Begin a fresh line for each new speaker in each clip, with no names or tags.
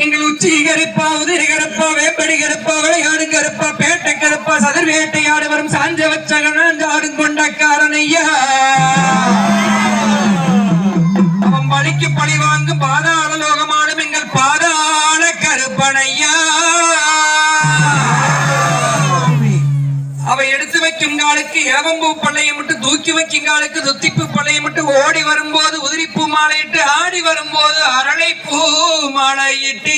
எங்கள் உச்சி கருப்பா உதிரி கருப்பா வேப்படி கருப்பா விளையாடு கருப்பா பேட்டை கருப்பா சதுர்வேட்டையாடு வரும் சாஞ்ச வச்சகனாடும் கொண்டக்காரன் ஐயா. அவன் பலிக்கு பழி வாங்கும் பாதாள லோகமாடும் எங்கள் பாதாள கருப்பனையா வைக்கும் காலுக்கு இளவம்பூ பள்ளையை மட்டும் தூக்கி வைக்கும் காலுக்கு துத்திப்பு பள்ளையை மட்டும் ஓடி வரும்போது உதிரிப்பூ மாலையிட்டு ஆடி வரும்போது அரளைப்பூ மாலையிட்டு.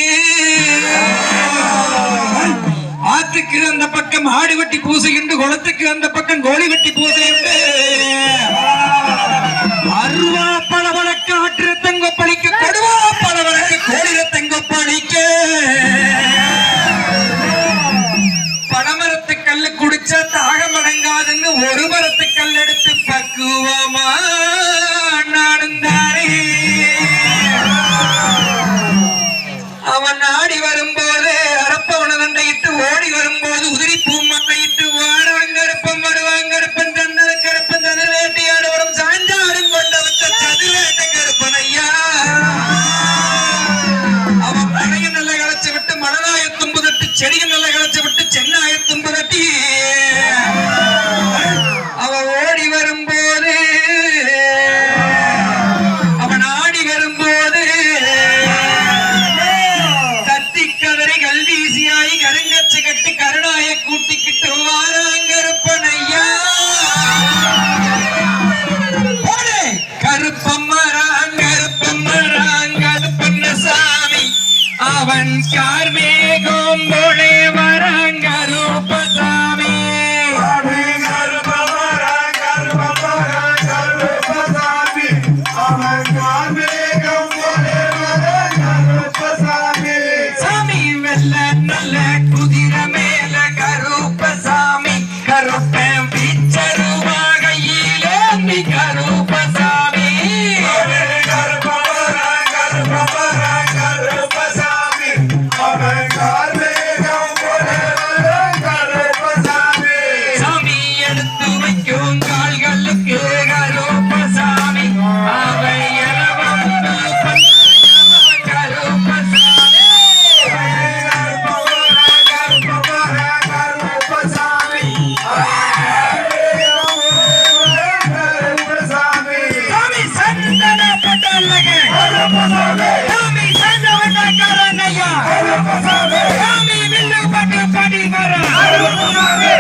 ஆற்றுக்கு அந்த பக்கம் ஆடு வெட்டி பூசை உண்டு குளத்துக்கு அந்த பக்கம் கோழி வெட்டி பூசை உண்டு அருவா பல வழக்கு ஆற்று தங்க பழிக்க ചെറിയ നിലകളെ വിട്ട് ചെന്നായ Amen.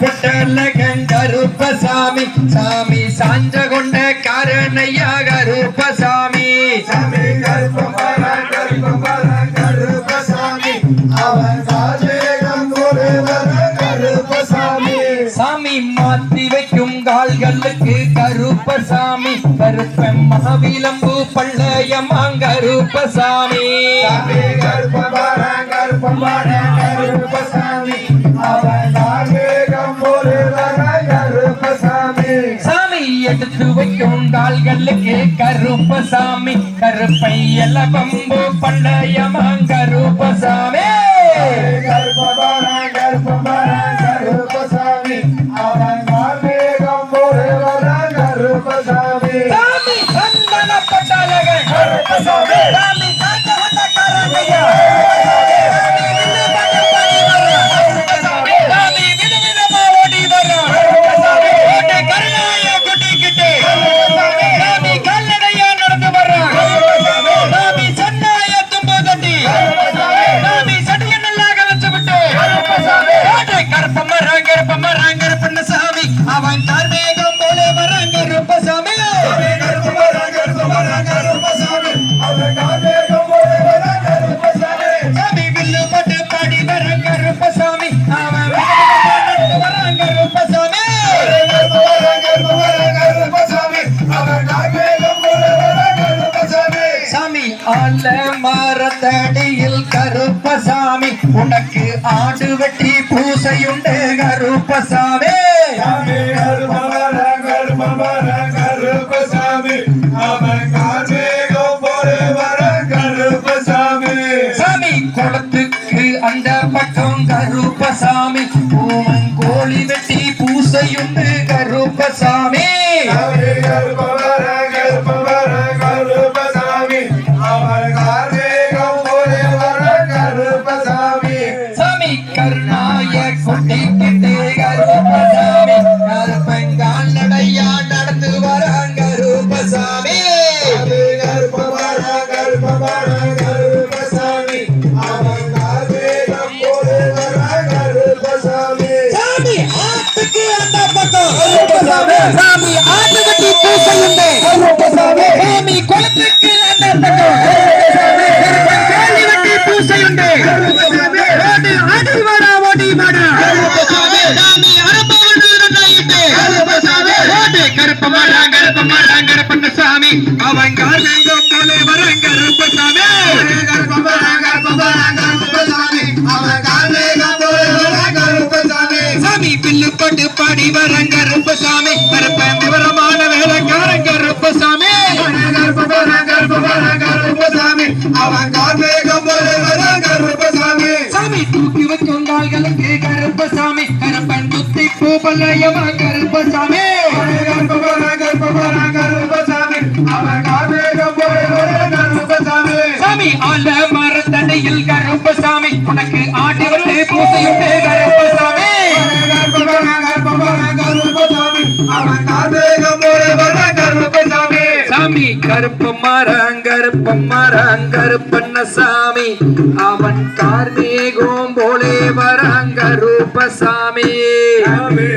புட்டலகன் கருப்பசாமி சாமி சாஞ்ச கொண்ட காரணையா கருப்பசாமி சாமி கருப்பசாமி. அவன் சாமி மாத்தி வைக்கும் கால்களுக்கு கருப்பசாமி. கருப்பன் மகாவிலம்பு
பள்ளையம்மா கருப்பசாமி
கருப்ப கால்களுக்கு கருப்பசாமி கருப்பையல எலவம்பு பண்டையமா கருப்பசாமி
கருப்பபாரன் கருப்பபாரன் கருப்பபாரன் கருப்பசாமி அவன் மார்மேகம் போடுவரன் கருப்பசாமி
சாமி. வில்லு பட்டு பாடி வரம் கருப்ப சாமி. அவன் ஆல மரத்தடியில் கருப்பசாமி உனக்கு ஆடு வெட்டி பூசையுண்டு. கருப்பசாமி
சாமி
சாமி ஆட்டு கட்டி பூசையுண்டு சாமி குளத்துக்கு வாடா ஓடி வாடா சாமி கருப்ப கருப்ப கருப்பண்ண சாமி அவன் போல
கார்மேகம்
போட்டு பாடி வரங்க ரப்பசாமி கருப்பன் விவரமான வேலைக்காரங்க ரப்பசாமி
ரப்பசாமி கருப்பபாரன் கருப்பசாமி அவன் கார்மேகம் போடுவரன் கருப்பசாமி.
சாமி தூக்கி வைக்கும் கால்களுக்கு கருப்பசாமி. கருப்பன் குத்தி பூபல்லயமா கருப்பசாமி.
கருப்பபாரன் அவன் கார்மேகம் போடுவரன் கருப்பசாமி.
சாமி ஆல மரத்தடையில் கருப்பசாமி. உனக்கு ஆட்டி வந்து பூசையுண்டு கருப்பசாமி. சாமி. கருப்பு மரம் கருப்பு மரம் கருப்பண்ண சாமி அவன் கார்மேகம் போலே வரங்க ரூபசாமி
சாமி.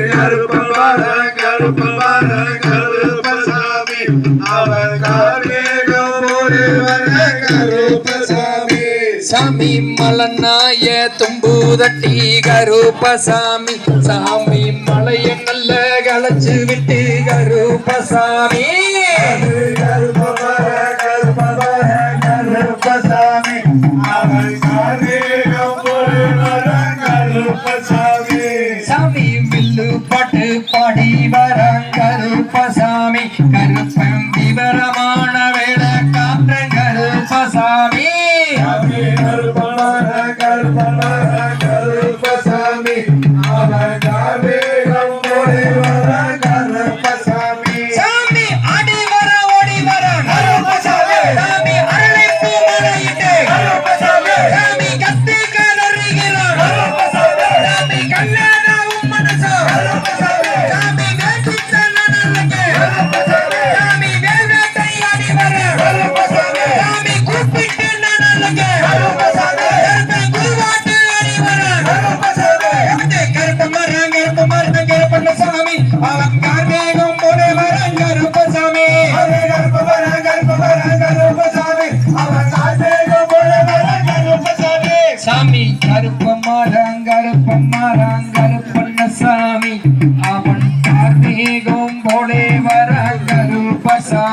அவன்
சாமி மலநாய தும்பூதட்டி கருப்பசாமி. சாமி மலைய நல்ல களைச்சு விட்டு கருப்பசாமி.
கரு